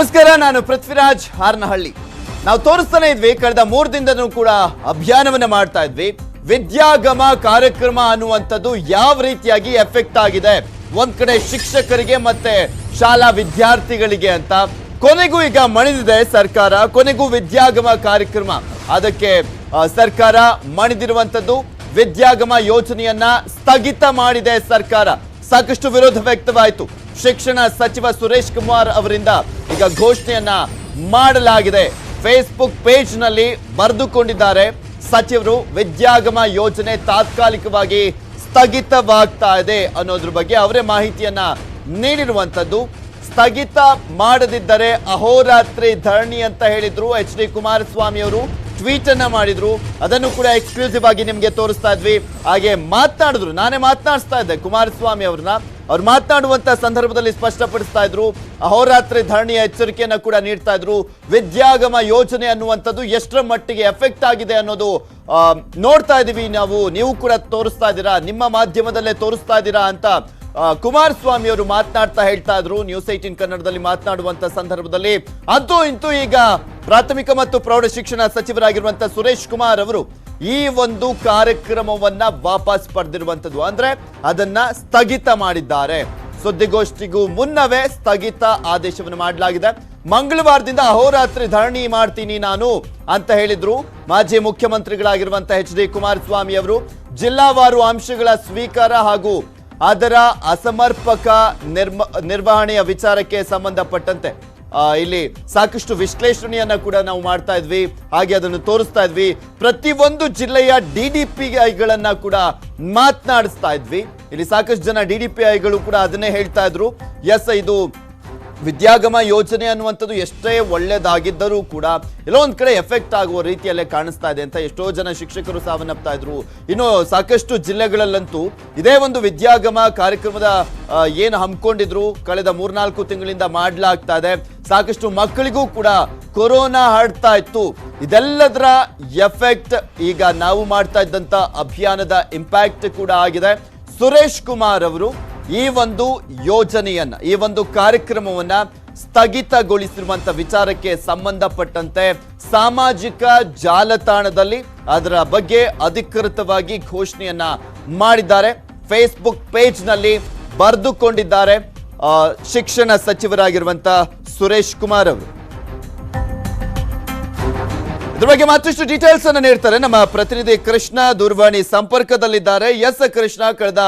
ನಮಸ್ಕಾರ, ನಾನು ಪೃಥ್ವಿರಾಜ್ ಹಾರನಹಳ್ಳಿ. ನಾವು ತೋರಿಸ್ತಾನೆ ಇದ್ವಿ, ಕಳೆದ ಮೂರು ದಿನದೂ ಕೂಡ ಅಭಿಯಾನವನ್ನ ಮಾಡ್ತಾ ಇದ್ವಿ. ವಿದ್ಯಾಗಮ ಕಾರ್ಯಕ್ರಮ ಅನ್ನುವಂಥದ್ದು ಯಾವ ರೀತಿಯಾಗಿ ಎಫೆಕ್ಟ್ ಆಗಿದೆ? ಒಂದ್ ಕಡೆ ಶಿಕ್ಷಕರಿಗೆ ಮತ್ತೆ ಶಾಲಾ ವಿದ್ಯಾರ್ಥಿಗಳಿಗೆ ಅಂತ. ಕೊನೆಗೂ ಈಗ ಮಣಿದಿದೆ ಸರ್ಕಾರ, ಕೊನೆಗೂ ವಿದ್ಯಾಗಮ ಕಾರ್ಯಕ್ರಮ. ಅದಕ್ಕೆ ಸರ್ಕಾರ ಮಣಿದಿರುವಂಥದ್ದು, ವಿದ್ಯಾಗಮ ಯೋಜನೆಯನ್ನ ಸ್ಥಗಿತ ಮಾಡಿದೆ ಸರ್ಕಾರ. ಸಾಕಷ್ಟು ವಿರೋಧ ವ್ಯಕ್ತವಾಯಿತು. ಶಿಕ್ಷಣ ಸಚಿವ ಸುರೇಶ್ ಕುಮಾರ್ ಅವರಿಂದ ಈಗ ಘೋಷಣೆಯನ್ನ ಮಾಡಲಾಗಿದೆ. ಫೇಸ್ಬುಕ್ ಪೇಜ್ನಲ್ಲಿ ಬರೆದುಕೊಂಡಿದ್ದಾರೆ. ಸಚಿವರು ವಿದ್ಯಾಗಮ ಯೋಜನೆ ತಾತ್ಕಾಲಿಕವಾಗಿ ಸ್ಥಗಿತವಾಗ್ತಾ ಇದೆ ಅನ್ನೋದ್ರ ಬಗ್ಗೆ ಅವರೇ ಮಾಹಿತಿಯನ್ನ ನೀಡಿರುವಂತದ್ದು. ಸ್ಥಗಿತ ಮಾಡದಿದ್ದರೆ ಅಹೋರಾತ್ರಿ ಧರಣಿ ಅಂತ ಹೇಳಿದ್ರು ಎಚ್ ಡಿ ಕುಮಾರಸ್ವಾಮಿ ಅವರು. ಟ್ವೀಟ್ ಅನ್ನ ಮಾಡಿದ್ರು. ಅದನ್ನು ಕೂಡ ಎಕ್ಸ್ಕ್ಲೂಸಿವ್ ಆಗಿ ನಿಮ್ಗೆ ತೋರಿಸ್ತಾ ಇದ್ವಿ. ಹಾಗೆ ಮಾತನಾಡಿದ್ರು. ನಾನೇ ಮಾತನಾಡಿಸ್ತಾ ಇದ್ದೆ ಕುಮಾರಸ್ವಾಮಿ ಅವ್ರನ್ನ. ಅವ್ರು ಮಾತನಾಡುವಂತ ಸಂದರ್ಭದಲ್ಲಿ ಸ್ಪಷ್ಟಪಡಿಸ್ತಾ ಇದ್ರು. ಅಹೋರಾತ್ರಿ ಧರಣಿಯ ಎಚ್ಚರಿಕೆಯನ್ನು ಕೂಡ ನೀಡ್ತಾ ಇದ್ರು. ವಿದ್ಯಾಗಮ ಯೋಜನೆ ಅನ್ನುವಂಥದ್ದು ಎಷ್ಟರ ಮಟ್ಟಿಗೆ ಎಫೆಕ್ಟ್ ಆಗಿದೆ ಅನ್ನೋದು ನೋಡ್ತಾ ಇದೀವಿ ನಾವು. ನೀವು ಕೂಡ ತೋರಿಸ್ತಾ ಇದ್ದೀರಾ? ನಿಮ್ಮ ಮಾಧ್ಯಮದಲ್ಲೇ ತೋರಿಸ್ತಾ ಇದ್ದೀರಾ ಅಂತ ಕುಮಾರಸ್ವಾಮಿ ಅವರು ಮಾತನಾಡ್ತಾ ಹೇಳ್ತಾ ಇದ್ರು. ನ್ಯೂಸ್ ಏಟೀನ್ ಕನ್ನಡದಲ್ಲಿ ಮಾತನಾಡುವಂತ ಸಂದರ್ಭದಲ್ಲಿ. ಅಂತೂ ಇಂತೂ ಈಗ ಪ್ರಾಥಮಿಕ ಮತ್ತು ಪ್ರೌಢ ಶಿಕ್ಷಣ ಸಚಿವರಾಗಿರುವಂತ ಸುರೇಶ್ ಕುಮಾರ್ ಅವರು ಈ ಒಂದು ಕಾರ್ಯಕ್ರಮವನ್ನ ವಾಪಸ್ ಪಡೆದಿರುವಂತದ್ದು ಅಂದ್ರೆ ಅದನ್ನ ಸ್ಥಗಿತ ಮಾಡಿದ್ದಾರೆ. ಸುದ್ದಿಗೋಷ್ಠಿಗೂ ಮುನ್ನವೇ ಸ್ಥಗಿತ ಆದೇಶವನ್ನು ಮಾಡಲಾಗಿದೆ. ಮಂಗಳವಾರದಿಂದ ಅಹೋರಾತ್ರಿ ಧರಣಿ ಮಾಡ್ತೀನಿ ನಾನು ಅಂತ ಹೇಳಿದ್ರು ಮಾಜಿ ಮುಖ್ಯಮಂತ್ರಿಗಳಾಗಿರುವಂತಹ ಎಚ್ ಡಿ ಕುಮಾರಸ್ವಾಮಿ ಅವರು. ಜಿಲ್ಲಾವಾರು ಅಂಶಗಳ ಸ್ವೀಕಾರ ಹಾಗೂ ಅದರ ಅಸಮರ್ಪಕ ನಿರ್ಮ ನಿರ್ವಹಣೆಯ ವಿಚಾರಕ್ಕೆ ಸಂಬಂಧಪಟ್ಟಂತೆ ಇಲ್ಲಿ ಸಾಕಷ್ಟು ವಿಶ್ಲೇಷಣೆಯನ್ನ ಕೂಡ ನಾವು ಮಾಡ್ತಾ ಇದ್ವಿ. ಹಾಗೆ ಅದನ್ನು ತೋರಿಸ್ತಾ ಇದ್ವಿ. ಪ್ರತಿಯೊಂದು ಜಿಲ್ಲೆಯ ಡಿ ಡಿ ಪಿ ಐಗಳನ್ನ ಕೂಡ ಮಾತನಾಡಿಸ್ತಾ ಇದ್ವಿ. ಇಲ್ಲಿ ಸಾಕಷ್ಟು ಜನ ಡಿ ಡಿ ಪಿ ಐಗಳು ಕೂಡ ಅದನ್ನೇ ಹೇಳ್ತಾ ಇದ್ರು. ಎಸ್ ಇದು ವಿದ್ಯಾಗಮ ಯೋಜನೆ ಅನ್ನುವಂಥದ್ದು ಎಷ್ಟೇ ಒಳ್ಳೆಯದಾಗಿದ್ದರೂ ಕೂಡ ಎಲ್ಲೋ ಒಂದು ಕಡೆ ಎಫೆಕ್ಟ್ ಆಗುವ ರೀತಿಯಲ್ಲೇ ಕಾಣಿಸ್ತಾ ಇದೆ ಅಂತ ಎಷ್ಟೋ ಜನ ಶಿಕ್ಷಕರು ಸಾವನ್ನಪ್ತಾ ಇದ್ರು. ಇನ್ನು ಸಾಕಷ್ಟು ಜಿಲ್ಲೆಗಳಲ್ಲಂತೂ ಇದೇ ಒಂದು ವಿದ್ಯಾಗಮ ಕಾರ್ಯಕ್ರಮದ ಏನು ಹಮ್ಮಿಕೊಂಡಿದ್ರು, ಕಳೆದ ಮೂರ್ನಾಲ್ಕು ತಿಂಗಳಿಂದ ಮಾಡಲಾಗ್ತಾ ಇದೆ. ಸಾಕಷ್ಟು ಮಕ್ಕಳಿಗೂ ಕೂಡ ಕೊರೋನಾ ಹರಡ್ತಾ ಇತ್ತು. ಇದೆಲ್ಲದರ ಎಫೆಕ್ಟ್ ಈಗ ನಾವು ಮಾಡ್ತಾ ಇದ್ದಂಥ ಅಭಿಯಾನದ ಇಂಪ್ಯಾಕ್ಟ್ ಕೂಡ ಆಗಿದೆ. ಸುರೇಶ್ ಕುಮಾರ್ ಅವರು ಈ ಒಂದು ಯೋಜನೆಯನ್ನ, ಈ ಒಂದು ಕಾರ್ಯಕ್ರಮವನ್ನ ಸ್ಥಗಿತಗೊಳಿಸಿರುವಂತ ವಿಚಾರಕ್ಕೆ ಸಂಬಂಧಪಟ್ಟಂತೆ ಸಾಮಾಜಿಕ ಜಾಲತಾಣದಲ್ಲಿ ಅದರ ಬಗ್ಗೆ ಅಧಿಕೃತವಾಗಿ ಘೋಷಣೆಯನ್ನ ಮಾಡಿದ್ದಾರೆ. ಫೇಸ್ಬುಕ್ ಪೇಜ್ನಲ್ಲಿ ಬರೆದುಕೊಂಡಿದ್ದಾರೆ ಶಿಕ್ಷಣ ಸಚಿವರಾಗಿರುವಂತ ಸುರೇಶ್ ಕುಮಾರ್ ಅವರು. ಇದ್ರ ಬಗ್ಗೆ ಮತ್ತಷ್ಟು ಡೀಟೇಲ್ಸ್ ಅನ್ನು ನೀಡ್ತಾರೆ ನಮ್ಮ ಪ್ರತಿನಿಧಿ ಕೃಷ್ಣ ದೂರವಾಣಿ ಸಂಪರ್ಕದಲ್ಲಿದ್ದಾರೆ. ಎಸ್ ಕೃಷ್ಣ, ಕಳೆದ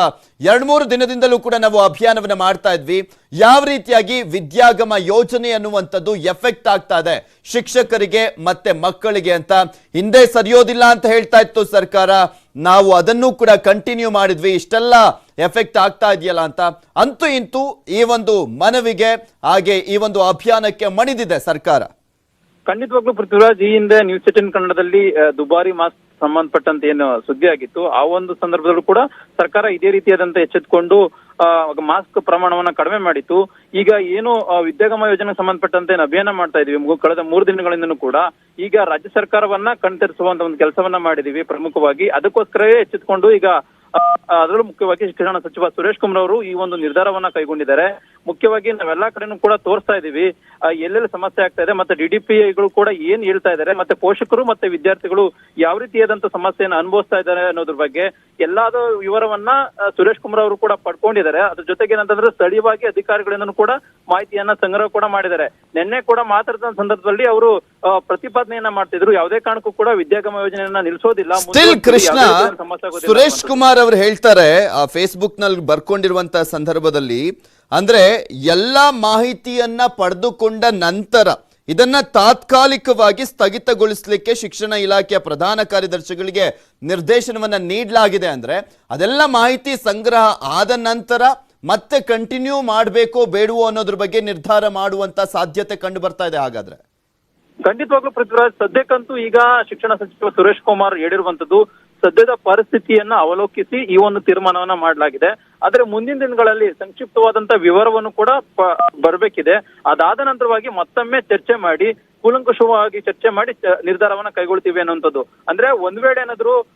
ಎರಡ್ ಮೂರು ದಿನದಿಂದಲೂ ಕೂಡ ನಾವು ಅಭಿಯಾನವನ್ನ ಮಾಡ್ತಾ ಇದ್ವಿ. ಯಾವ ರೀತಿಯಾಗಿ ವಿದ್ಯಾಗಮ ಯೋಜನೆ ಅನ್ನುವಂಥದ್ದು ಎಫೆಕ್ಟ್ ಆಗ್ತಾ ಇದೆ ಶಿಕ್ಷಕರಿಗೆ ಮತ್ತೆ ಮಕ್ಕಳಿಗೆ ಅಂತ. ಹಿಂದೆ ಸರಿಯೋದಿಲ್ಲ ಅಂತ ಹೇಳ್ತಾ ಇತ್ತು ಸರ್ಕಾರ. ನಾವು ಅದನ್ನು ಕೂಡ ಕಂಟಿನ್ಯೂ ಮಾಡಿದ್ವಿ. ಇಷ್ಟೆಲ್ಲ ಎಫೆಕ್ಟ್ ಆಗ್ತಾ ಇದೆಯಲ್ಲ ಅಂತ. ಅಂತೂ ಇಂತೂ ಈ ಒಂದು ಮನವಿಗೆ, ಹಾಗೆ ಈ ಒಂದು ಅಭಿಯಾನಕ್ಕೆ ಮಣಿದಿದೆ ಸರ್ಕಾರ. ಖಂಡಿತವಾಗ್ಲೂ ಪೃಥ್ವಿರಾಜ್ ಈ ಹಿಂದೆ ನ್ಯೂಸ್ ಏಟಿನ್ ಕನ್ನಡದಲ್ಲಿ ದುಬಾರಿ ಮಾಸ್ಕ್ ಸಂಬಂಧಪಟ್ಟಂತೆ ಏನು ಸುದ್ದಿ ಆಗಿತ್ತು. ಆ ಒಂದು ಸಂದರ್ಭದಲ್ಲೂ ಕೂಡ ಸರ್ಕಾರ ಇದೇ ರೀತಿಯಾದಂತೆ ಎಚ್ಚೆತ್ಕೊಂಡು ಆ, ಮಾಸ್ಕ್ ಪ್ರಮಾಣವನ್ನ ಕಡಿಮೆ ಮಾಡಿತ್ತು. ಈಗ ಏನು ವಿದ್ಯಾಗಮ ಯೋಜನೆಗೆ ಸಂಬಂಧಪಟ್ಟಂತೆ ಅಭಿಯಾನ ಮಾಡ್ತಾ ಇದೀವಿ. ಕಳೆದ ಮೂರು ದಿನಗಳಿಂದನೂ ಕೂಡ ಈಗ ರಾಜ್ಯ ಸರ್ಕಾರವನ್ನ ಕಣ್ತರಿಸುವಂತ ಒಂದು ಕೆಲಸವನ್ನ ಮಾಡಿದೀವಿ ಪ್ರಮುಖವಾಗಿ. ಅದಕ್ಕೋಸ್ಕರವೇ ಎಚ್ಚೆತ್ಕೊಂಡು ಈಗ ಅದರಲ್ಲೂ ಮುಖ್ಯವಾಗಿ ಶಿಕ್ಷಣ ಸಚಿವ ಸುರೇಶ್ ಕುಮಾರ್ ಅವರು ಈ ಒಂದು ನಿರ್ಧಾರವನ್ನ ಕೈಗೊಂಡಿದ್ದಾರೆ. ಮುಖ್ಯವಾಗಿ ನಾವೆಲ್ಲಾ ಕಡೆನೂ ಕೂಡ ತೋರಿಸ್ತಾ ಇದೀವಿ. ಎಲ್ಲೆಲ್ಲಿ ಸಮಸ್ಯೆ ಆಗ್ತಾ ಇದೆ ಮತ್ತೆ ಡಿಡಿಪಿಐಗಳು ಕೂಡ ಏನ್ ಹೇಳ್ತಾ ಇದ್ದಾರೆ ಮತ್ತೆ ಪೋಷಕರು ಮತ್ತೆ ವಿದ್ಯಾರ್ಥಿಗಳು ಯಾವ ರೀತಿಯಾದಂತ ಸಮಸ್ಯೆಯನ್ನು ಅನುಭವಿಸ್ತಾ ಇದ್ದಾರೆ ಅನ್ನೋದ್ರ ಬಗ್ಗೆ ಎಲ್ಲಾದ ವಿವರವನ್ನ ಸುರೇಶ್ ಕುಮಾರ್ ಅವರು ಕೂಡ ಪಡ್ಕೊಂಡಿದ್ದಾರೆ. ಅದ್ರ ಜೊತೆಗೆ ಏನಂತಂದ್ರೆ ಸ್ಥಳೀಯವಾಗಿ ಅಧಿಕಾರಿಗಳಿಂದನೂ ಕೂಡ ಮಾಹಿತಿಯನ್ನ ಸಂಗ್ರಹ ಕೂಡ ಮಾಡಿದ್ದಾರೆ. ನಿನ್ನೆ ಕೂಡ ಮಾತಾಡಿದ ಸಂದರ್ಭದಲ್ಲಿ ಅವರು ಪ್ರತಿಪಾದನೆಯನ್ನ ಮಾಡ್ತಿದ್ರು. ಯಾವುದೇ ಕಾರಣಕ್ಕೂ ಕೂಡ ವಿದ್ಯಾಗಮ ಯೋಜನೆಯನ್ನ ನಿಲ್ಲಿಸೋದಿಲ್ಲ ಸ್ಟಿಲ್ ಕೃಷ್ಣ ಸುರೇಶ್ ಕುಮಾರ್ ಅವರು ಹೇಳ್ತಾರೆ ಆ ಫೇಸ್ಬುಕ್ನಲ್ಲಿ ಬರ್ಕೊಂಡಿರುವಂತಹ ಸಂದರ್ಭದಲ್ಲಿ ಅಂದ್ರೆ ಎಲ್ಲಾ ಮಾಹಿತಿಯನ್ನ ಪಡೆದುಕೊಂಡ ನಂತರ ಇದನ್ನ ತಾತ್ಕಾಲಿಕವಾಗಿ ಸ್ಥಗಿತಗೊಳಿಸಲಿಕ್ಕೆ ಶಿಕ್ಷಣ ಇಲಾಖೆಯ ಪ್ರಧಾನ ಕಾರ್ಯದರ್ಶಿಗಳಿಗೆ ನಿರ್ದೇಶನವನ್ನ ನೀಡಲಾಗಿದೆ ಅಂದ್ರೆ ಅದೆಲ್ಲ ಮಾಹಿತಿ ಸಂಗ್ರಹ ಆದ ನಂತರ ಮತ್ತೆ ಕಂಟಿನ್ಯೂ ಮಾಡಬೇಕೋ ಬೇಡವೋ ಅನ್ನೋದ್ರ ಬಗ್ಗೆ ನಿರ್ಧಾರ ಮಾಡುವಂತ ಸಾಧ್ಯತೆ ಕಂಡು ಬರ್ತಾ ಇದೆ ಹಾಗಾದ್ರೆ? ಖಂಡಿತವಾಗ್ಲೂ ಪೃಥ್ವಿರಾಜ್, ಸದ್ಯಕ್ಕಂತೂ ಈಗ ಶಿಕ್ಷಣ ಸಚಿವ ಸುರೇಶ್ ಕುಮಾರ್ ಹೇಳಿರುವಂತದ್ದು ಸದ್ಯದ ಪರಿಸ್ಥಿತಿಯನ್ನ ಅವಲೋಕಿಸಿ ಈ ಒಂದು ತೀರ್ಮಾನವನ್ನ ಮಾಡಲಾಗಿದೆ. ಆದ್ರೆ ಮುಂದಿನ ದಿನಗಳಲ್ಲಿ ಸಂಕ್ಷಿಪ್ತವಾದಂತ ವಿವರವನ್ನು ಕೂಡ ಬರಬೇಕಿದೆ. ಅದಾದ ನಂತರವಾಗಿ ಮತ್ತೊಮ್ಮೆ ಚರ್ಚೆ ಮಾಡಿ ಕೂಲಂಕುಷವಾಗಿ ಚರ್ಚೆ ಮಾಡಿ ನಿರ್ಧಾರವನ್ನ ಕೈಗೊಳ್ತೀವಿ ಅನ್ನುವಂಥದ್ದು. ಅಂದ್ರೆ ಒಂದ್ ವೇಳೆ ಏನಾದ್ರು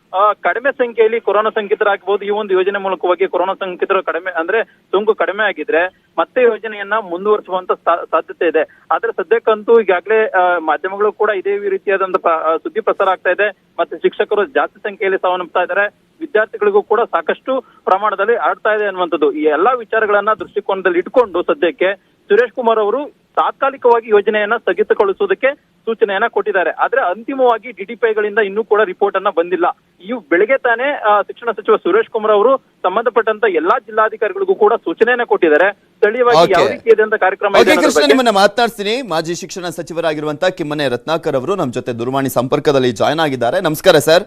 ಕಡಿಮೆ ಸಂಖ್ಯೆಯಲ್ಲಿ ಕೊರೋನಾ ಸೋಂಕಿತರಾಗಬಹುದು ಈ ಒಂದು ಯೋಜನೆ ಮೂಲಕವಾಗಿ ಕೊರೋನಾ ಸೋಂಕಿತರು ಕಡಿಮೆ, ಅಂದ್ರೆ ಸೋಂಕು ಕಡಿಮೆ ಆಗಿದ್ರೆ ಮತ್ತೆ ಯೋಜನೆಯನ್ನ ಮುಂದುವರಿಸುವಂತ ಸಾಧ್ಯತೆ ಇದೆ. ಆದ್ರೆ ಸದ್ಯಕ್ಕಂತೂ ಈಗಾಗಲೇ ಮಾಧ್ಯಮಗಳು ಕೂಡ ಇದೇ ರೀತಿಯಾದಂತ ಪ್ರ- ಸುದ್ದಿ ಪ್ರಸಾರ ಆಗ್ತಾ ಇದೆ. ಮತ್ತೆ ಶಿಕ್ಷಕರು ಜಾಸ್ತಿ ಸಂಖ್ಯೆಯಲ್ಲಿ ಸಾವನ್ನಪ್ತಾ ಇದ್ದಾರೆ. ವಿದ್ಯಾರ್ಥಿಗಳಿಗೂ ಕೂಡ ಸಾಕಷ್ಟು ಪ್ರಮಾಣದಲ್ಲಿ ಆಡ್ತಾ ಇದೆ ಅನ್ನುವಂಥದ್ದು. ಈ ಎಲ್ಲಾ ವಿಚಾರಗಳನ್ನ ದೃಷ್ಟಿಕೋನದಲ್ಲಿ ಇಟ್ಕೊಂಡು ಸದ್ಯಕ್ಕೆ ಸುರೇಶ್ ಕುಮಾರ್ ಅವರು ತಾತ್ಕಾಲಿಕವಾಗಿ ಯೋಜನೆಯನ್ನ ಸ್ಥಗಿತಗೊಳಿಸುವುದಕ್ಕೆ ಸೂಚನೆಯನ್ನ ಕೊಟ್ಟಿದ್ದಾರೆ. ಆದ್ರೆ ಅಂತಿಮವಾಗಿ ಡಿಡಿಪಿಗಳಿಂದ ಇನ್ನೂ ಕೂಡ ರಿಪೋರ್ಟ್ ಅನ್ನ ಬಂದಿಲ್ಲ. ಈ ಬೆಳಗ್ಗೆ ತಾನೇ ಆ, ಶಿಕ್ಷಣ ಸಚಿವ ಸುರೇಶ್ ಕುಮಾರ್ ಅವರು ಸಂಬಂಧಪಟ್ಟಂತ ಎಲ್ಲಾ ಜಿಲ್ಲಾಧಿಕಾರಿಗಳಿಗೂ ಕೂಡ ಸೂಚನೆಯನ್ನ ಕೊಟ್ಟಿದ್ದಾರೆ. ಸ್ಥಳೀಯವಾಗಿ. ಯಾವ ರೀತಿಯಾದಂತ ಕಾರ್ಯಕ್ರಮ ನಿಮ್ಮನ್ನ ಮಾತನಾಡ್ತೀನಿ ಮಾಜಿ ಶಿಕ್ಷಣ ಸಚಿವರಾಗಿರುವಂತ ಕಿಮ್ಮನೆ ರತ್ನಾಕರ್ ಅವರು ನಮ್ಮ ಜೊತೆ ದೂರವಾಣಿ ಸಂಪರ್ಕದಲ್ಲಿ ಜಾಯ್ನ್ ಆಗಿದ್ದಾರೆ. ನಮಸ್ಕಾರ ಸರ್.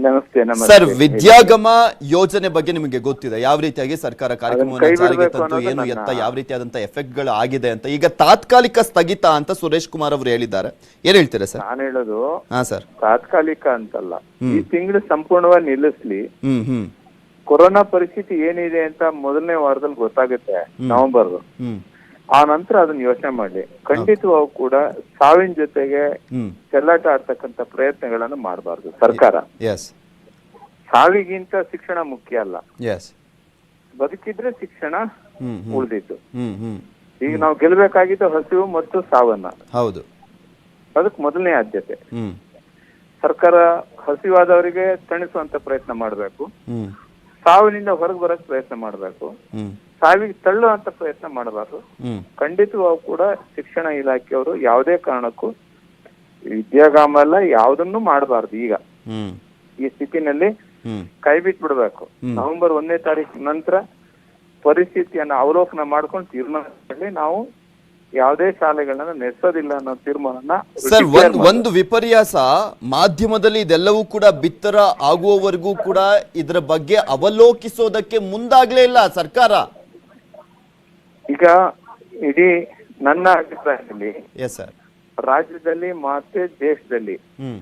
ನಮಸ್ತೆ ನಮಸ್ತೆ. ಸರ್ ವಿದ್ಯಾಗಮ ಯೋಜನೆ ಬಗ್ಗೆ ನಿಮಗೆ ಗೊತ್ತಿದೆ? ಯಾವ ರೀತಿಯಾಗಿ ಸರ್ಕಾರ ಕಾರ್ಯಕ್ರಮವನ್ನು ಜಾರಿಗೆ ತಂತು ಏನು ಎತ್ತ ಯಾವ ರೀತಿಯಾದಂತ ಎಫೆಕ್ಟ್ಗಳು ಆಗಿದೆ ಅಂತ. ಈಗ ತಾತ್ಕಾಲಿಕ ಸ್ಥಗಿತ ಅಂತ ಸುರೇಶ್ ಕುಮಾರ್ ಅವರು ಹೇಳಿದ್ದಾರೆ. ಏನ್ ಹೇಳ್ತೀರಾ ಸರ್? ನಾನು ಹೇಳೋದು ಹಾ ಸರ್. ತಾತ್ಕಾಲಿಕ ಅಂತಲ್ಲ. ಈ ತಿಂಗಳು ಸಂಪೂರ್ಣವಾಗಿ ನಿಲ್ಲಿಸ್ಲಿ. ಹ್ಮ್ ಹ್ಮ್. ಕೊರೋನಾ ಪರಿಸ್ಥಿತಿ ಏನಿದೆ ಅಂತ ಮೊದಲನೇ ವಾರದಲ್ಲಿ ಗೊತ್ತಾಗುತ್ತೆ ನವೆಂಬರ್ ಹ್ಮ್. ಆ ನಂತರ ಅದನ್ನ ಯೋಚನೆ ಮಾಡಿ ಖಂಡಿತವಾಗೂ ಕೂಡ ಸಾವಿನ ಜೊತೆಗೆ ಚೆಲ್ಲಾಟ ಆಡ್ತಕ್ಕಂತ ಪ್ರಯತ್ನಗಳನ್ನು ಮಾಡಬಾರ್ದು ಸರ್ಕಾರ. ಸಾವಿಗಿಂತ ಶಿಕ್ಷಣ ಮುಖ್ಯ ಅಲ್ಲ. ಬದುಕಿದ್ರೆ ಶಿಕ್ಷಣ ಉಳಿದಿತ್ತು ಈಗ ನಾವು ಗೆಲ್ಬೇಕಾಗಿದ್ದು ಹಸಿವು ಮತ್ತು ಸಾವನ್ನ. ಹೌದು. ಅದಕ್ಕೆ ಮೊದಲನೇ ಆದ್ಯತೆ. ಸರ್ಕಾರ ಹಸಿವಾದವರಿಗೆ ತಣಿಸುವಂತ ಪ್ರಯತ್ನ ಮಾಡಬೇಕು. ಸಾವಿನಿಂದ ಹೊರಗೆ ಬರಕ್ ಪ್ರಯತ್ನ ಮಾಡಬೇಕು. ಸಾವಿಗೆ ತಳ್ಳುವಂತ ಪ್ರಯತ್ನ ಮಾಡಬಾರ್ದು. ಖಂಡಿತವಾಗೂ ಕೂಡ ಶಿಕ್ಷಣ ಇಲಾಖೆಯವರು ಯಾವುದೇ ಕಾರಣಕ್ಕೂ ವಿದ್ಯಾಗಾಮ ಎಲ್ಲ ಯಾವುದನ್ನು ಮಾಡಬಾರ್ದು ಈಗ. ಈ ಸ್ಥಿತಿನಲ್ಲಿ ಕೈಬಿಟ್ ಕೈ ಬಿಟ್ಬಿಡ್ಬೇಕು. ನವೆಂಬರ್ ಒಂದನೇ ತಾರೀಕು ನಂತರ ಪರಿಸ್ಥಿತಿಯನ್ನ ಅವಲೋಕನ ಮಾಡ್ಕೊಂಡು ತೀರ್ಮಾನದಲ್ಲಿ ನಾವು ಯಾವುದೇ ಶಾಲೆಗಳನ್ನ ನಡೆಸೋದಿಲ್ಲ ಅನ್ನೋ ತೀರ್ಮಾನ ಸರ್ ಒಂದ್ ಒಂದು ವಿಪರ್ಯಾಸ ಮಾಧ್ಯಮದಲ್ಲಿ ಇದೆಲ್ಲವೂ ಕೂಡ ಬಿತ್ತರ ಆಗುವವರೆಗೂ ಕೂಡ ಇದರ ಬಗ್ಗೆ ಅವಲೋಕಿಸೋದಕ್ಕೆ ಮುಂದಾಗ್ಲೇ ಇಲ್ಲ ಸರ್ಕಾರ. ಈಗ ಇಡೀ ನನ್ನ ಅಭಿಪ್ರಾಯದಲ್ಲಿ ಎಸ್ ಸರ್ ರಾಜ್ಯದಲ್ಲಿ ಮತ್ತೆ ದೇಶದಲ್ಲಿ ಹ್ಮ್.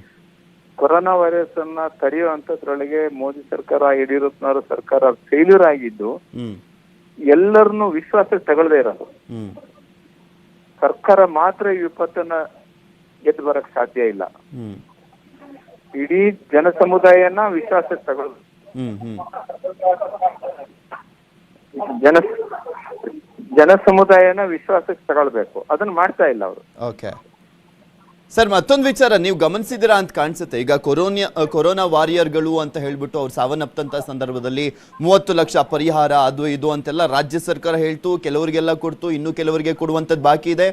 ಕೊರೋನಾ ವೈರಸ್ ಅನ್ನ ತಡೆಯುವಂತದ್ರೊಳಗೆ ಮೋದಿ ಸರ್ಕಾರ ಯಡಿಯೂರಪ್ಪನವರ ಸರ್ಕಾರ ಫೇಲ್ಯೂರ್ ಆಗಿದ್ದು ಹ್ಮ್. ಎಲ್ಲರನ್ನು ವಿಶ್ವಾಸಕ್ಕೆ ತಗೊಳ್ದೇ ಇರೋದು. ಹ್ಮ್. ಸರ್ಕಾರ ಮಾತ್ರ ಈ ವಿಪತ್ತನ್ನ ಗೆದ್ದು ಬರಕ್ ಸಾಧ್ಯ ಇಲ್ಲ. ಹ್ಮ್. ಇಡೀ ಜನ ಸಮುದಾಯನ ವಿಶ್ವಾಸಕ್ಕೆ ಹ್ಮ್ ಹ್ಮ್. ಜನ ಜನ ಸಮುದಾಯನ ವಿಶ್ವಾಸಕ್ಕೆ ತಗೊಳ್ಬೇಕು. ಅದನ್ನ ಮಾಡ್ತಾ ಇಲ್ಲ ಅವರು. ಓಕೆ ಸರ್, ಮತ್ತೊಂದು ವಿಚಾರ, ನೀವು ಗಮನಿಸಿದಿರಾ ಅಂತ ಕಾಣಿಸುತ್ತೆ. ಈಗ ಕೊರೋನಾ ಕೊರೋನಾ ವಾರಿಯರ್ಗಳು ಅಂತ ಹೇಳ್ಬಿಟ್ಟು ಅವ್ರು ಸಾವನ್ನಪ್ಪಂತ ಸಂದರ್ಭದಲ್ಲಿ ಮೂವತ್ತು ಲಕ್ಷ ಪರಿಹಾರ, ಅದು ಇದು ಅಂತೆಲ್ಲ ರಾಜ್ಯ ಸರ್ಕಾರ ಹೇಳ್ತು, ಕೆಲವರಿಗೆಲ್ಲ ಕೊಡ್ತು, ಇನ್ನು ಕೆಲವರಿಗೆ ಕೊಡುವಂಥದ್ದು ಬಾಕಿ ಇದೆ.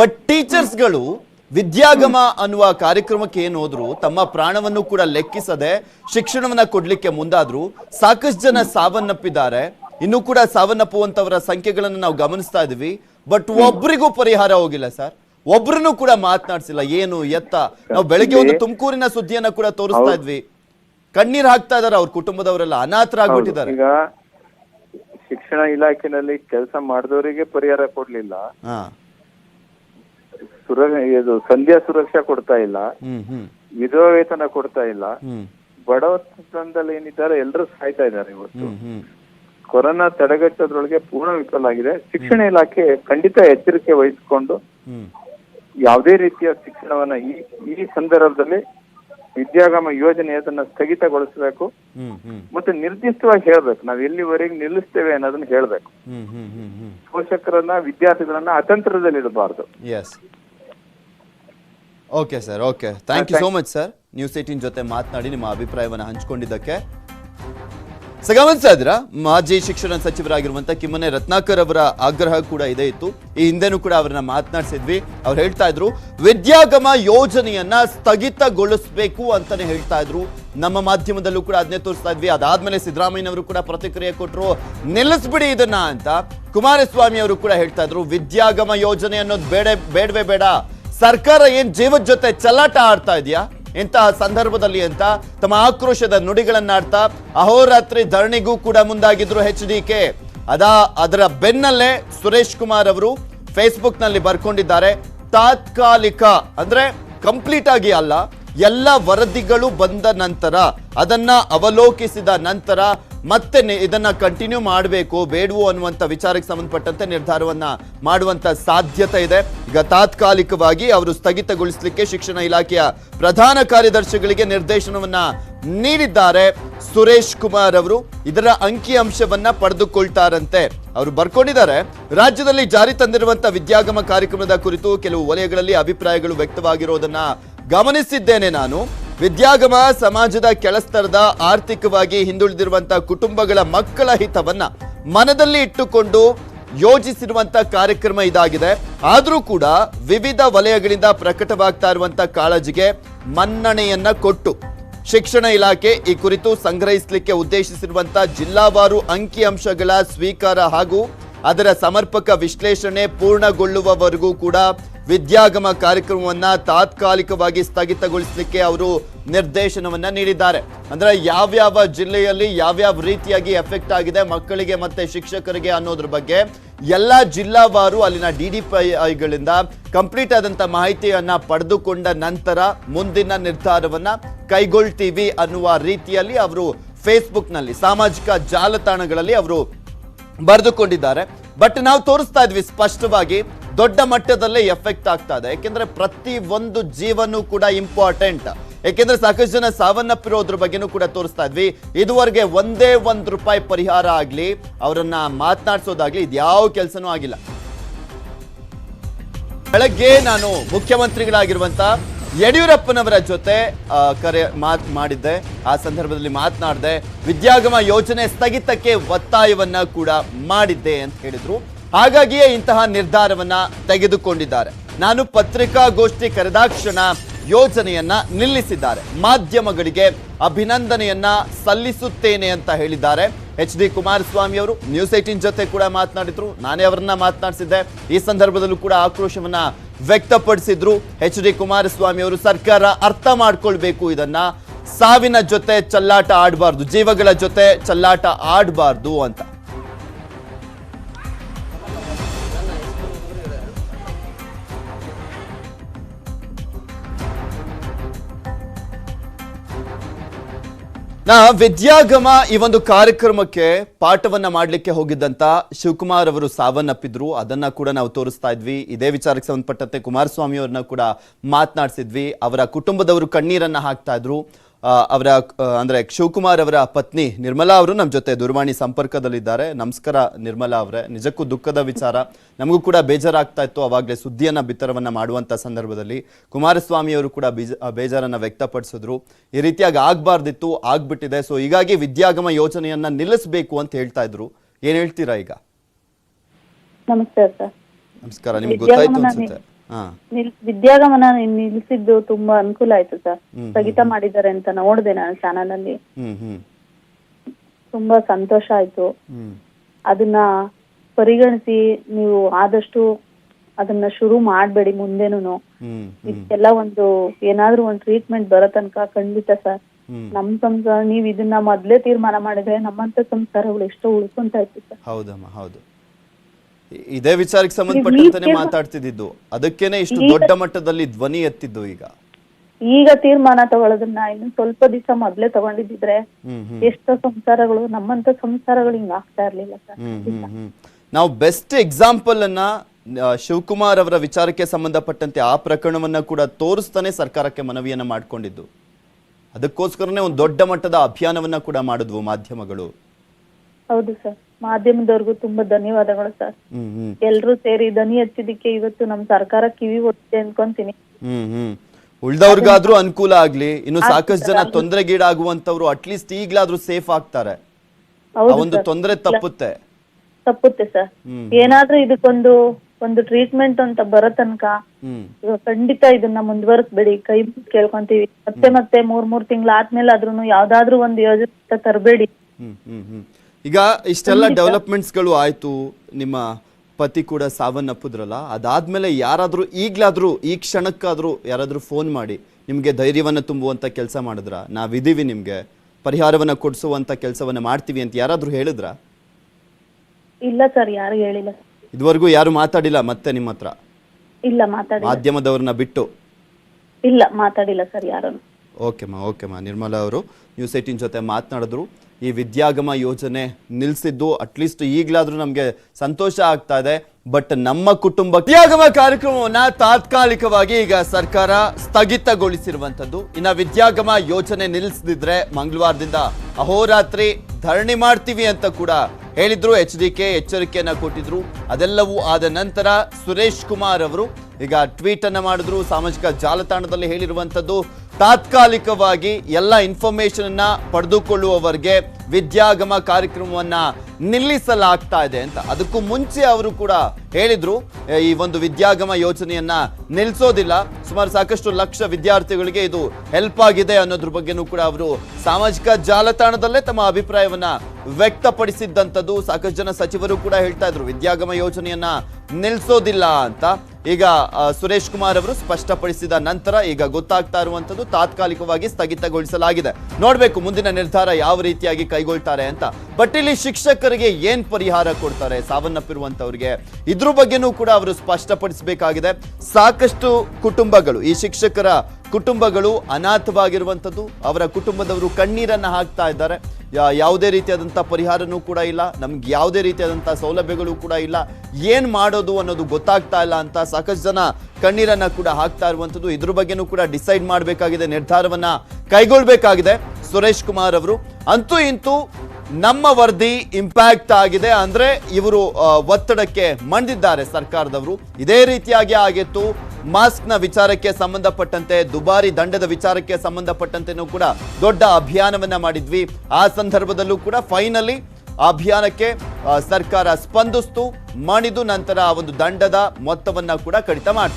ಬಟ್ ಟೀಚರ್ಸ್ಗಳು ವಿದ್ಯಾಗಮ ಅನ್ನುವ ಕಾರ್ಯಕ್ರಮಕ್ಕೆ ಏನು ಹೋದ್ರು, ತಮ್ಮ ಪ್ರಾಣವನ್ನು ಕೂಡ ಲೆಕ್ಕಿಸದೆ ಶಿಕ್ಷಣವನ್ನ ಕೊಡ್ಲಿಕ್ಕೆ ಮುಂದಾದ್ರು, ಸಾಕಷ್ಟು ಜನ ಸಾವನ್ನಪ್ಪಿದ್ದಾರೆ. ಇನ್ನೂ ಕೂಡ ಸಾವನ್ನಪ್ಪುವಂತವರ ಸಂಖ್ಯೆಗಳನ್ನು ನಾವು ಗಮನಿಸ್ತಾ ಇದೀವಿ ಬಟ್ ಒಬ್ರಿಗೂ ಪರಿಹಾರ ಹೋಗಿಲ್ಲ ಸರ್. ಒಬ್ರನ್ನು ಕೂಡ ಮಾತನಾಡಿಸಿಲ್ಲ. ಏನು ಎತ್ತ? ನಾವು ಬೆಳಗ್ಗೆ ಒಂದು ತುಮಕೂರಿನ ಸುದ್ದಿಯನ್ನ ಕೂಡ ತೋರಿಸ್ತಾ ಇದ್ವಿ. ಕಣ್ಣೀರ್ ಹಾಕ್ತಾ ಇದಾರೆ ಅವ್ರ ಕುಟುಂಬದವರೆಲ್ಲ. ಅನಾಥರಾಗ್ಬಿಟ್ಟಿದ್ದಾರೆ ಈಗ ಶಿಕ್ಷಣ ಇಲಾಖೆನಲ್ಲಿ ಕೆಲಸ ಮಾಡಿದವರಿಗೆ ಪರಿಹಾರ ಕೊಡ್ಲಿಲ್ಲ. ಇದು ಸಂಧ್ಯಾ ಸುರಕ್ಷಾ ಕೊಡ್ತಾ ಇಲ್ಲ. ವಿಧವಾ ವೇತನ ಕೊಡ್ತಾ ಇಲ್ಲ. ಬಡವತನದಲ್ಲಿ ಏನಿದ್ದಾರೆ ಎಲ್ಲರೂ ಸಾಯ್ತಾ ಇದ್ದಾರೆ ಇವತ್ತು. ಕೊರೋನಾ ತಡೆಗಟ್ಟೋದ್ರೊಳಗೆ ಪೂರ್ಣ ವಿಫಲ ಆಗಿದೆ. ಶಿಕ್ಷಣ ಇಲಾಖೆ ಖಂಡಿತ ಎಚ್ಚರಿಕೆ ವಹಿಸಿಕೊಂಡು ಯಾವುದೇ ರೀತಿಯ ಶಿಕ್ಷಣವನ್ನ ಈ ಈ ಸಂದರ್ಭದಲ್ಲಿ ವಿದ್ಯಾಗಮ ಯೋಜನೆ ಅದನ್ನ ಸ್ಥಗಿತಗೊಳಿಸಬೇಕು. ಮತ್ತೆ ನಿರ್ದಿಷ್ಟವಾಗಿ ಹೇಳ್ಬೇಕು. ನಾವು ಎಲ್ಲಿವರೆಗೆ ನಿಲ್ಲಿಸ್ತೇವೆ ಅನ್ನೋದನ್ನ ಹೇಳ್ಬೇಕು. ಪೋಷಕರನ್ನ ವಿದ್ಯಾರ್ಥಿಗಳನ್ನ ಅತಂತ್ರದಲ್ಲಿ ಇಡಬಾರ್ದು yes okay sir okay thank you so much sir news eighteen ಜೊತೆ ಮಾತನಾಡಿ ನಿಮ್ಮ ಅಭಿಪ್ರಾಯವನ್ನು ಹಂಚಿಕೊಂಡಿದ್ದಕ್ಕೆ. ಸೊ ಗಮನಿಸ್ತಾ ಇದ್ದೀರಾ? ಮಾಜಿ ಶಿಕ್ಷಣ ಸಚಿವರಾಗಿರುವಂತ ಕಿಮ್ಮನೆ ರತ್ನಾಕರ್ ಅವರ ಆಗ್ರಹ ಕೂಡ ಇದೆ ಇತ್ತು. ಈ ಹಿಂದೆನೂ ಕೂಡ ಅವರನ್ನ ಮಾತನಾಡಿಸಿದ್ವಿ. ಅವ್ರು ಹೇಳ್ತಾ ಇದ್ರು, ವಿದ್ಯಾಗಮ ಯೋಜನೆಯನ್ನ ಸ್ಥಗಿತಗೊಳಿಸಬೇಕು ಅಂತಾನೆ ಹೇಳ್ತಾ ಇದ್ರು. ನಮ್ಮ ಮಾಧ್ಯಮದಲ್ಲೂ ಕೂಡ ಅದನ್ನೇ ತೋರಿಸ್ತಾ ಇದ್ವಿ. ಅದಾದ್ಮೇಲೆ ಸಿದ್ದರಾಮಯ್ಯನವರು ಕೂಡ ಪ್ರತಿಕ್ರಿಯೆ ಕೊಟ್ಟರು ನಿಲ್ಲಿಸ್ಬಿಡಿ ಇದನ್ನ ಅಂತ ಕುಮಾರಸ್ವಾಮಿ ಅವರು ಕೂಡ ಹೇಳ್ತಾ ಇದ್ರು. ವಿದ್ಯಾಗಮ ಯೋಜನೆ ಅನ್ನೋದು ಬೇಡ, ಬೇಡವೇ ಬೇಡ. ಸರ್ಕಾರ ಏನ್ ಜೀವದ ಜೊತೆ ಚಲಾಟ ಆಡ್ತಾ ಇದೆಯಾ? ಇಂತಹ ಸಂದರ್ಭದಲ್ಲಿ ಅಂತ ತಮ್ಮ ಆಕ್ರೋಶದ ನುಡಿಗಳನ್ನಾಡ್ತಾ ಅಹೋರಾತ್ರಿ ಧರಣಿಗೂ ಕೂಡ ಮುಂದಾಗಿದ್ರು ಹೆಚ್ ಡಿ ಕೆ. ಅದಾ, ಅದರ ಬೆನ್ನಲ್ಲೇ ಸುರೇಶ್ ಕುಮಾರ್ ಅವರು ಫೇಸ್ಬುಕ್ನಲ್ಲಿ ಬರ್ಕೊಂಡಿದ್ದಾರೆ. ತಾತ್ಕಾಲಿಕ, ಅಂದ್ರೆ ಕಂಪ್ಲೀಟ್ ಆಗಿ ಅಲ್ಲ, ಎಲ್ಲ ವರದಿಗಳು ಬಂದ ನಂತರ, ಅದನ್ನ ಅವಲೋಕಿಸಿದ ನಂತರ ಮತ್ತೆ ಇದನ್ನ ಕಂಟಿನ್ಯೂ ಮಾಡಬೇಕು, ಬೇಡವು ಅನ್ನುವಂಥ ವಿಚಾರಕ್ಕೆ ಸಂಬಂಧಪಟ್ಟಂತೆ ನಿರ್ಧಾರವನ್ನ ಮಾಡುವಂತ ಸಾಧ್ಯತೆ ಇದೆ. ತಾತ್ಕಾಲಿಕವಾಗಿ ಅವರು ಸ್ಥಗಿತಗೊಳಿಸಲಿಕ್ಕೆ ಶಿಕ್ಷಣ ಇಲಾಖೆಯ ಪ್ರಧಾನ ಕಾರ್ಯದರ್ಶಿಗಳಿಗೆ ನಿರ್ದೇಶನವನ್ನ ನೀಡಿದ್ದಾರೆ ಸುರೇಶ್ ಕುಮಾರ್ ಅವರು. ಇದರ ಅಂಕಿ ಅಂಶವನ್ನ ಪಡೆದುಕೊಳ್ತಾರಂತೆ. ಅವರು ಬರ್ಕೊಂಡಿದ್ದಾರೆ. ರಾಜ್ಯದಲ್ಲಿ ಜಾರಿ ತಂದಿರುವಂತ ವಿದ್ಯಾಗಮ ಕಾರ್ಯಕ್ರಮದ ಕುರಿತು ಕೆಲವು ವಲಯಗಳಲ್ಲಿ ಅಭಿಪ್ರಾಯಗಳು ವ್ಯಕ್ತವಾಗಿರೋದನ್ನ ಗಮನಿಸಿದ್ದೇನೆ ನಾನು. ವಿದ್ಯಾಗಮ ಸಮಾಜದ ಕೆಳಸ್ತರದ ಆರ್ಥಿಕವಾಗಿ ಹಿಂದುಳಿದಿರುವಂತಹ ಕುಟುಂಬಗಳ ಮಕ್ಕಳ ಹಿತವನ್ನ ಮನದಲ್ಲಿ ಇಟ್ಟುಕೊಂಡು ಯೋಜಿಸಿರುವಂತ ಕಾರ್ಯಕ್ರಮ ಇದಾಗಿದೆ. ಆದರೂ ಕೂಡ ವಿವಿಧ ವಲಯಗಳಿಂದ ಪ್ರಕಟವಾಗ್ತಾ ಇರುವಂತ ಕಾಳಜಿಗೆ ಮನ್ನಣೆಯನ್ನ ಕೊಟ್ಟು ಶಿಕ್ಷಣ ಇಲಾಖೆ ಈ ಕುರಿತು ಸಂಗ್ರಹಿಸಲಿಕ್ಕೆ ಉದ್ದೇಶಿಸಿರುವಂತ ಜಿಲ್ಲಾವಾರು ಅಂಕಿಅಂಶಗಳ ಸ್ವೀಕಾರ ಹಾಗೂ ಅದರ ಸಮರ್ಪಕ ವಿಶ್ಲೇಷಣೆ ಪೂರ್ಣಗೊಳ್ಳುವವರೆಗೂ ಕೂಡ ವಿದ್ಯಾಗಮ ಕಾರ್ಯಕ್ರಮವನ್ನ ತಾತ್ಕಾಲಿಕವಾಗಿ ಸ್ಥಗಿತಗೊಳಿಸಲಿಕ್ಕೆ ಅವರು ನಿರ್ದೇಶನವನ್ನ ನೀಡಿದ್ದಾರೆ. ಅಂದ್ರೆ ಯಾವ್ಯಾವ ಜಿಲ್ಲೆಯಲ್ಲಿ ಯಾವ್ಯಾವ ರೀತಿಯಾಗಿ ಎಫೆಕ್ಟ್ ಆಗಿದೆ ಮಕ್ಕಳಿಗೆ ಮತ್ತೆ ಶಿಕ್ಷಕರಿಗೆ ಅನ್ನೋದ್ರ ಬಗ್ಗೆ ಎಲ್ಲ ಜಿಲ್ಲಾವಾರು ಅಲ್ಲಿನ ಡಿ ಡಿ ಪೈ ಐಗಳಿಂದ ಕಂಪ್ಲೀಟ್ ಆದಂತ ಮಾಹಿತಿಯನ್ನ ಪಡೆದುಕೊಂಡ ನಂತರ ಮುಂದಿನ ನಿರ್ಧಾರವನ್ನ ಕೈಗೊಳ್ತೀವಿ ಅನ್ನುವ ರೀತಿಯಲ್ಲಿ ಅವರು ಫೇಸ್ಬುಕ್ನಲ್ಲಿ ಸಾಮಾಜಿಕ ಜಾಲತಾಣಗಳಲ್ಲಿ ಅವರು ಬರೆದುಕೊಂಡಿದ್ದಾರೆ. ಬಟ್ ನಾವು ತೋರಿಸ್ತಾ ಇದ್ವಿ ಸ್ಪಷ್ಟವಾಗಿ ದೊಡ್ಡ ಮಟ್ಟದಲ್ಲೇ ಎಫೆಕ್ಟ್ ಆಗ್ತಾ ಇದೆ. ಯಾಕೆಂದ್ರೆ ಪ್ರತಿ ಒಂದು ಜೀವನೂ ಕೂಡ ಇಂಪಾರ್ಟೆಂಟ್ ಯಾಕೆಂದ್ರೆ ಸಾಕಷ್ಟು ಜನ ಸಾವನ್ನಪ್ಪಿರೋದ್ರ ಬಗ್ಗೆನೂ ಕೂಡ ತೋರಿಸ್ತಾ ಇದ್ವಿ. ಇದುವರೆಗೆ ಒಂದೇ ಒಂದ್ ರೂಪಾಯಿ ಪರಿಹಾರ ಆಗ್ಲಿ, ಅವರನ್ನ ಮಾತನಾಡಿಸೋದಾಗ್ಲಿ ಇದ್ಯಾವ ಕೆಲಸನೂ ಆಗಿಲ್ಲ. ಬೆಳಗ್ಗೆ ನಾನು ಮುಖ್ಯಮಂತ್ರಿಗಳಾಗಿರುವಂತ ಯಡಿಯೂರಪ್ಪನವರ ಜೊತೆ ಕರೆ ಮಾತ್ ಮಾಡಿದ್ದೆ. ಆ ಸಂದರ್ಭದಲ್ಲಿ ಮಾತನಾಡಿದೆ. ವಿದ್ಯಾಗಮ ಯೋಜನೆ ಸ್ಥಗಿತಕ್ಕೆ ಒತ್ತಾಯವನ್ನ ಕೂಡ ಮಾಡಿದ್ದೆ ಅಂತ ಹೇಳಿದ್ರು. ಹಾಗಾಗಿಯೇ ಇಂತಹ ನಿರ್ಧಾರವನ್ನ ತೆಗೆದುಕೊಂಡಿದ್ದಾರೆ. ನಾನು ಪತ್ರಿಕಾಗೋಷ್ಠಿ ಕರೆದಾಕ್ಷಣ ಯೋಜನೆಯನ್ನ ನಿಲ್ಲಿಸಿದ್ದಾರೆ. ಮಾಧ್ಯಮಗಳಿಗೆ ಅಭಿನಂದನೆಯನ್ನ ಸಲ್ಲಿಸುತ್ತೇನೆ ಅಂತ ಹೇಳಿದ್ದಾರೆ. ಎಚ್ ಡಿ ಕುಮಾರಸ್ವಾಮಿ ಅವರು ನ್ಯೂಸ್ ಏಟಿನ್ ಜೊತೆ ಕೂಡ ಮಾತನಾಡಿದ್ರು. ನಾನೇ ಅವರನ್ನ ಮಾತನಾಡಿಸಿದ್ದೆ. ಈ ಸಂದರ್ಭದಲ್ಲೂ ಕೂಡ ಆಕ್ರೋಶವನ್ನ ವ್ಯಕ್ತಪಡಿಸಿದ್ರು. ಎಚ್ ಡಿ ಕುಮಾರಸ್ವಾಮಿ ಅವರು ಸರ್ಕಾರ ಅರ್ಥ ಮಾಡ್ಕೊಳ್ಬೇಕು ಇದನ್ನ. ಸಾವಿನ ಜೊತೆ ಚಲ್ಲಾಟ ಆಡಬಾರ್ದು, ಜೀವಗಳ ಜೊತೆ ಚಲ್ಲಾಟ ಆಡಬಾರ್ದು ಅಂತ. ನಾ ವಿದ್ಯಾಗಮ ಈ ಒಂದು ಕಾರ್ಯಕ್ರಮಕ್ಕೆ ಪಾಠವನ್ನ ಮಾಡಲಿಕ್ಕೆ ಹೋಗಿದ್ದಂತ ಶಿವಕುಮಾರ್ ಅವರು ಸಾವನ್ನಪ್ಪಿದ್ರು. ಅದನ್ನ ಕೂಡ ನಾವು ತೋರಿಸ್ತಾ ಇದ್ವಿ. ಇದೇ ವಿಚಾರಕ್ಕೆ ಸಂಬಂಧಪಟ್ಟಂತೆ ಕುಮಾರಸ್ವಾಮಿ ಅವ್ರನ್ನ ಕೂಡ ಮಾತನಾಡಿಸಿದ್ವಿ. ಅವರ ಕುಟುಂಬದವರು ಕಣ್ಣೀರನ್ನ ಹಾಕ್ತಾ ಇದ್ರು. ಅವರ ಅಂದರೆ ಶಿವಕುಮಾರ್ ಅವರ ಪತ್ನಿ ನಿರ್ಮಲಾ ಅವರು ನಮ್ಮ ಜೊತೆ ದೂರವಾಣಿ ಸಂಪರ್ಕದಲ್ಲಿದ್ದಾರೆ. ನಮಸ್ಕಾರ ನಿರ್ಮಲಾ ಅವರೇ. ನಿಜಕ್ಕೂ ದುಃಖದ ವಿಚಾರ. ನಮಗೂ ಕೂಡ ಬೇಜಾರಾಗ್ತಾ ಇತ್ತು ಅವಾಗಲೇ ಸುದ್ದಿಯನ್ನು ಬಿತ್ತರವನ್ನ ಮಾಡುವಂತ ಸಂದರ್ಭದಲ್ಲಿ. ಕುಮಾರಸ್ವಾಮಿ ಅವರು ಕೂಡ ಬೀಜ ಬೇಜಾರನ್ನು ವ್ಯಕ್ತಪಡಿಸಿದ್ರು. ಈ ರೀತಿಯಾಗಿ ಆಗಬಾರ್ದಿತ್ತು ಆಗ್ಬಿಟ್ಟಿದೆ. ಸೊ ಹೀಗಾಗಿ ವಿದ್ಯಾಗಮ ಯೋಜನೆಯನ್ನ ನಿಲ್ಲಿಸಬೇಕು ಅಂತ ಹೇಳ್ತಾ ಇದ್ರು. ಏನು ಹೇಳ್ತೀರಾ ಈಗ? ನಮಸ್ಕಾರ. ನಿಮ್ಗೆ ಗೊತ್ತಾಯ್ತು ಅನ್ಸುತ್ತೆ. ನಿಲ್ ವಿದ್ಯಾಗಮನ ನಿಲ್ಸಿದ್ದು ತುಂಬಾ ಅನುಕೂಲ ಆಯ್ತು ಸರ್. ಸ್ಥಗಿತ ಮಾಡಿದ್ದಾರೆ ಅಂತ ನೋಡಿದೆ ನಾನು ಚಾನಲ್ ಅಲ್ಲಿ ತುಂಬಾ ಸಂತೋಷ ಆಯ್ತು. ಅದನ್ನ ಪರಿಗಣಿಸಿ ನೀವು ಆದಷ್ಟು ಅದನ್ನ ಶುರು ಮಾಡಬೇಡಿ ಮುಂದೆನು ಇದಕ್ಕೆಲ್ಲ ಒಂದು ಏನಾದ್ರೂ ಒಂದು ಟ್ರೀಟ್ಮೆಂಟ್ ಬರೋ ತನಕ ಖಂಡಿತ ಸರ್. ನಮ್ ಸಂಸಾರ ನೀವ್ ಇದನ್ನ ಮೊದ್ಲೇ ತೀರ್ಮಾನ ಮಾಡಿದ್ರೆ ನಮ್ಮಂತ ಸಂಸಾರಗಳು ಎಷ್ಟೋ ಉಳ್ಕೊಂತ ಇತ್ತು ಸರ್. ಹೌದಮ್ಮ ಹೌದು. ಇದೇ ವಿಚಾರಕ್ಕೆ ಸಂಬಂಧಪಟ್ಟಂತಾನೆ ಮಾತಾಡ್ತಿದ್ದು ಅದಕ್ಕೇನೆ ಇಷ್ಟು ದೊಡ್ಡ ಮಟ್ಟದಲ್ಲಿ ಧ್ವನಿ ಎತ್ತಿದ್ದು ಈಗ. ಈಗ ತೀರ್ಮಾನ ತಗೊಳ್ಳೋದನ್ನ ಇನ್ನು ಸ್ವಲ್ಪ ದಿವಸ ಮೊದ್ಲೇ ತಗೊಂಡಿದ್ರೆ ಎಷ್ಟೋ ಸಂಸಾರಗಳು ನಮ್ಮಂತ ಸಂಸಾರಗಳು ಹಿಂಗ ಆಗ್ತಾ ಇರ್ಲಿಲ್ಲ ಸರ್. ನಾವು ಬೆಸ್ಟ್ ಎಕ್ಸಾಂಪಲ್ ಅನ್ನ ಶಿವಕುಮಾರ್ ಅವರ ವಿಚಾರಕ್ಕೆ ಸಂಬಂಧಪಟ್ಟಂತೆ ಆ ಪ್ರಕರಣವನ್ನ ಕೂಡ ತೋರಿಸ್ತಾನೆ ಸರ್ಕಾರಕ್ಕೆ ಮನವಿಯನ್ನ ಮಾಡ್ಕೊಂಡಿದ್ದು. ಅದಕ್ಕೋಸ್ಕರನೇ ಒಂದು ದೊಡ್ಡ ಮಟ್ಟದ ಅಭಿಯಾನವನ್ನ ಕೂಡ ಮಾಡಿದ್ವು ಮಾಧ್ಯಮಗಳು. ಹೌದು ಸರ್. ಮಾಧ್ಯಮದವ್ರಿಗೂ ತುಂಬಾ ಧನ್ಯವಾದಗಳು ಸರ್. ಎಲ್ರೂ ಸೇರಿ ದನಿ ಹಚ್ಚಿದಕ್ಕೆ ಇವತ್ತು ನಮ್ ಸರ್ಕಾರ ಕಿವಿ ಒತ್ತಿದೆ ಅನ್ಕೊಂತೀನಿ. ಉಳ್ದವ್ರಿಗಾದ್ರೂ ಅನುಕೂಲ ಆಗ್ಲಿ ಇನ್ನು ಸಾಕಷ್ಟು ಜನ ತೊಂದರೆಗೀಡಾಗುವಂತವ್ರು ಅಟ್ಲೀಸ್ಟ್ ಈಗ್ಲಾದ್ರೂ ಸೇಫ್ ಆಗ್ತಾರೆ. ಒಂದು ತೊಂದರೆ ತಪ್ಪುತ್ತೆ. ತಪ್ಪುತ್ತೆ ಸರ್. ಏನಾದ್ರೂ ಇದಕ್ಕೊಂದು ಒಂದು ಟ್ರೀಟ್ಮೆಂಟ್ ಅಂತ ಬರೋ ತನಕ ಹ್ಮ್. ಖಂಡಿತ ಇದನ್ನ ಮುಂದುವರಿಸ್ಬೇಡಿ. ಕೈ ಕೇಳ್ಕೊಂತೀವಿ. ಮತ್ತೆ ಮತ್ತೆ ಮೂರ್ ಮೂರ್ ತಿಂಗಳು ಆದ್ಮೇಲೆ ಆದ್ರೂನು ಯಾವ್ದಾದ್ರು ಒಂದು ಯೋಜನೆ ತರಬೇಡಿ. ಈಗ ಇಷ್ಟೆಲ್ಲ ಡೆವಲಪ್ಮೆಂಟ್ಸ್ಗಳು ಆಯ್ತು ನಿಮ್ಮ ಪತಿ ಕೂಡ ಸಾವನ್ನಪ್ಪಿದ್ರಲ್ಲ ಅದಾದ್ಮೇಲೆ ಯಾರಾದ್ರೂ ಈಗಲಾದರೂ ಈ ಕ್ಷಣಕ್ಕಾದ್ರೂ ಯಾರಾದ್ರೂ ಫೋನ್ ಮಾಡಿ ನಿಮ್ಗೆ ಧೈರ್ಯವನ್ನ ತುಂಬುವಂತ ಕೆಲಸ ಮಾಡಿದ್ರ? ನಾವಿದ್ದೀವಿ ನಿಮ್ಗೆ. ಪರಿಹಾರವನ್ನ ಕೊಡಿಸುವಂತ ಕೆಲಸವನ್ನ ಮಾಡ್ತೀವಿ ಅಂತ ಯಾರಾದ್ರೂ ಹೇಳಿದ್ರ? ಇಲ್ಲ ಸರ್ ಯಾರು ಹೇಳಿಲ್ಲ. ಇದುವರೆಗೂ ಯಾರು ಮಾತಾಡಿಲ್ಲ ಮತ್ತೆ ನಿಮ್ಮ ಹತ್ರ? ಇಲ್ಲ ಮಾತಾಡಿಲ್ಲ. ಮಾಧ್ಯಮದವ್ರನ್ನ ಬಿಟ್ಟು? ಇಲ್ಲ ಮಾತಾಡಿಲ್ಲ ಸರ್ ಯಾರು ಓಕೆಮ್ಮ ಓಕೆಮ್ಮ ನಿರ್ಮಲಾ ಅವರು ನ್ಯೂಸ್ ಏಟಿನ್ ಜೊತೆ ಮಾತನಾಡಿದ್ರು. ಈ ವಿದ್ಯಾಗಮ ಯೋಜನೆ ನಿಲ್ಲಿಸಿದ್ದು ಅಟ್ಲೀಸ್ಟ್ ಈಗಲಾದರೂ ನಮಗೆ ಸಂತೋಷ ಆಗ್ತಾ ಇದೆ. ಬಟ್ ನಮ್ಮ ಕುಟುಂಬ ವಿದ್ಯಾಗಮ ಕಾರ್ಯಕ್ರಮವನ್ನು ತಾತ್ಕಾಲಿಕವಾಗಿ ಈಗ ಸರ್ಕಾರ ಸ್ಥಗಿತಗೊಳಿಸಿರುವಂತದ್ದು ಇನ್ನು ವಿದ್ಯಾಗಮ ಯೋಜನೆ ನಿಲ್ಲಿಸದಿದ್ರೆ ಮಂಗಳವಾರದಿಂದ ಅಹೋರಾತ್ರಿ ಧರಣಿ ಮಾಡ್ತೀವಿ ಅಂತ ಕೂಡ ಹೇಳಿದ್ರು. ಎಚ್ ಡಿ ಕೆ ಎಚ್ಚರಿಕೆಯನ್ನು ಕೊಟ್ಟಿದ್ರು. ಅದೆಲ್ಲವೂ ಆದ ನಂತರ ಸುರೇಶ್ ಕುಮಾರ್ ಅವರು ಈಗ ಟ್ವೀಟ್ ಅನ್ನ ಮಾಡಿದ್ರು. ಸಾಮಾಜಿಕ ಜಾಲತಾಣದಲ್ಲಿ ಹೇಳಿರುವಂತದ್ದು ತಾತ್ಕಾಲಿಕವಾಗಿ ಎಲ್ಲ ಇನ್ಫಾರ್ಮೇಶನ್ ಅನ್ನ ಪಡೆದುಕೊಳ್ಳುವವರೆಗೆ ವಿದ್ಯಾಗಮ ಕಾರ್ಯಕ್ರಮವನ್ನ ನಿಲ್ಲಿಸಲಾಗ್ತಾ ಇದೆ ಅಂತ. ಅದಕ್ಕೂ ಮುಂಚೆ ಅವರು ಕೂಡ ಹೇಳಿದ್ರು ಈ ಒಂದು ವಿದ್ಯಾಗಮ ಯೋಜನೆಯನ್ನ ನಿಲ್ಲಿಸೋದಿಲ್ಲ ಸುಮಾರು ಸಾಕಷ್ಟು ಲಕ್ಷ ವಿದ್ಯಾರ್ಥಿಗಳಿಗೆ ಇದು ಹೆಲ್ಪ್ ಆಗಿದೆ ಅನ್ನೋದ್ರ ಬಗ್ಗೆನೂ ಕೂಡ ಅವರು ಸಾಮಾಜಿಕ ಜಾಲತಾಣದಲ್ಲೇ ತಮ್ಮ ಅಭಿಪ್ರಾಯವನ್ನ ವ್ಯಕ್ತಪಡಿಸಿದ್ದಂಥದ್ದು ಸಾಕಷ್ಟು ಜನ ಸಚಿವರು ಕೂಡ ಹೇಳ್ತಾ ಇದ್ರು, ವಿದ್ಯಾಗಮ ಯೋಜನೆಯನ್ನ ನಿಲ್ಲಿಸೋದಿಲ್ಲ ಅಂತ. ಈಗ ಸುರೇಶ್ ಕುಮಾರ್ ಅವರು ಸ್ಪಷ್ಟಪಡಿಸಿದ ನಂತರ ಈಗ ಗೊತ್ತಾಗ್ತಾ ಇರುವಂತದ್ದು ತಾತ್ಕಾಲಿಕವಾಗಿ ಸ್ಥಗಿತಗೊಳಿಸಲಾಗಿದೆ. ನೋಡ್ಬೇಕು ಮುಂದಿನ ನಿರ್ಧಾರ ಯಾವ ರೀತಿಯಾಗಿ ಕೈಗೊಳ್ತಾರೆ ಅಂತ. ಬಟ್ ಇಲ್ಲಿ ಶಿಕ್ಷಕರಿಗೆ ಏನ್ ಪರಿಹಾರ ಕೊಡ್ತಾರೆ ಸಾವನ್ನಪ್ಪಿರುವಂತವ್ರಿಗೆ ಇದ್ರ ಬಗ್ಗೆನೂ ಕೂಡ ಅವರು ಸ್ಪಷ್ಟಪಡಿಸಬೇಕಾಗಿದೆ. ಸಾಕಷ್ಟು ಕುಟುಂಬಗಳು, ಈ ಶಿಕ್ಷಕರ ಕುಟುಂಬಗಳು ಅನಾಥವಾಗಿರುವಂಥದ್ದು, ಅವರ ಕುಟುಂಬದವರು ಕಣ್ಣೀರನ್ನು ಹಾಕ್ತಾ ಇದ್ದಾರೆ. ಯಾವುದೇ ರೀತಿಯಾದಂಥ ಪರಿಹಾರನೂ ಕೂಡ ಇಲ್ಲ, ನಮ್ಗೆ ಯಾವುದೇ ರೀತಿಯಾದಂಥ ಸೌಲಭ್ಯಗಳು ಕೂಡ ಇಲ್ಲ. ಏನು ಮಾಡೋದು ಅನ್ನೋದು ಗೊತ್ತಾಗ್ತಾ ಇಲ್ಲ ಅಂತ ಸಾಕಷ್ಟು ಜನ ಕಣ್ಣೀರನ್ನು ಕೂಡ ಹಾಕ್ತಾ ಇರುವಂಥದ್ದು. ಇದ್ರ ಬಗ್ಗೆನೂ ಕೂಡ ಡಿಸೈಡ್ ಮಾಡಬೇಕಾಗಿದೆ, ನಿರ್ಧಾರವನ್ನು ಕೈಗೊಳ್ಬೇಕಾಗಿದೆ ಸುರೇಶ್ ಕುಮಾರ್ ಅವರು. ಅಂತೂ ಇಂತೂ ನಮ್ಮ ವರದಿ ಇಂಪ್ಯಾಕ್ಟ್ ಆಗಿದೆ ಅಂದರೆ ಇವರು ಒತ್ತಡಕ್ಕೆ ಮಣಿದಿದ್ದಾರೆ ಸರ್ಕಾರದವರು. ಇದೇ ರೀತಿಯಾಗಿ ಆಗಿತ್ತು. ಮಾಸ್ಕ್ನ ವಿಚಾರಕ್ಕೆ ಸಂಬಂಧಪಟ್ಟಂತೆ, ದುಬಾರಿ ದಂಡದ ವಿಚಾರಕ್ಕೆ ಸಂಬಂಧಪಟ್ಟಂತೆಯೂ ಕೂಡ ದೊಡ್ಡ ಅಭಿಯಾನವನ್ನ ಮಾಡಿದ್ವಿ. ಆ ಸಂದರ್ಭದಲ್ಲೂ ಕೂಡ ಫೈನಲಿ ಅಭಿಯಾನಕ್ಕೆ ಸರ್ಕಾರ ಸ್ಪಂದಿಸ್ತು ಮಾಡಿದು ನಂತರ ಆ ಒಂದು ದಂಡದ ಮೊತ್ತವನ್ನ ಕೂಡ ಕಡಿತ ಮಾಡ್ತು.